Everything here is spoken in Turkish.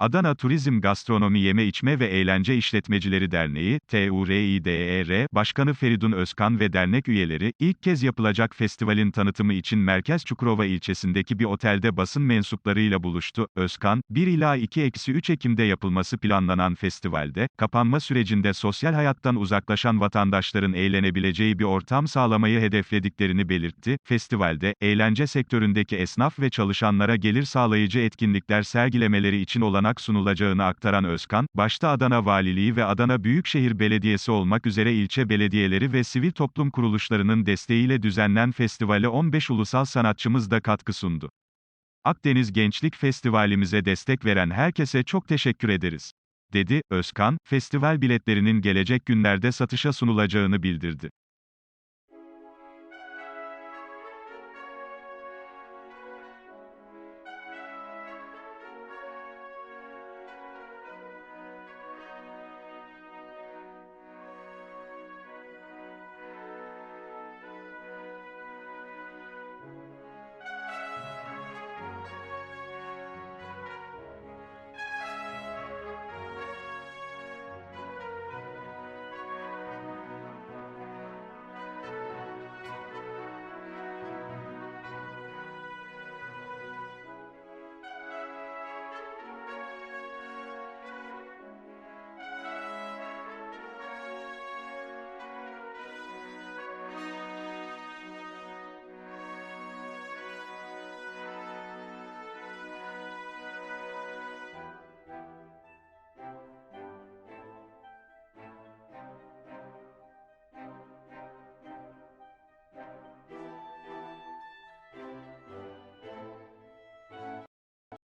Adana Turizm Gastronomi Yeme İçme ve Eğlence İşletmecileri Derneği, TURİDER, E Başkanı Feridun Özkan ve dernek üyeleri, ilk kez yapılacak festivalin tanıtımı için Merkez Çukurova ilçesindeki bir otelde basın mensuplarıyla buluştu. Özkan, 1 ila 2-3 Ekim'de yapılması planlanan festivalde, kapanma sürecinde sosyal hayattan uzaklaşan vatandaşların eğlenebileceği bir ortam sağlamayı hedeflediklerini belirtti. Festivalde, eğlence sektöründeki esnaf ve çalışanlara gelir sağlayıcı etkinlikler sergilemeleri için olanak sunulacağını aktaran Özkan, başta Adana Valiliği ve Adana Büyükşehir Belediyesi olmak üzere ilçe belediyeleri ve sivil toplum kuruluşlarının desteğiyle düzenlenen festivale 15 ulusal sanatçımız da katkı sundu. Akdeniz Gençlik Festivalimize destek veren herkese çok teşekkür ederiz, dedi Özkan, festival biletlerinin gelecek günlerde satışa sunulacağını bildirdi.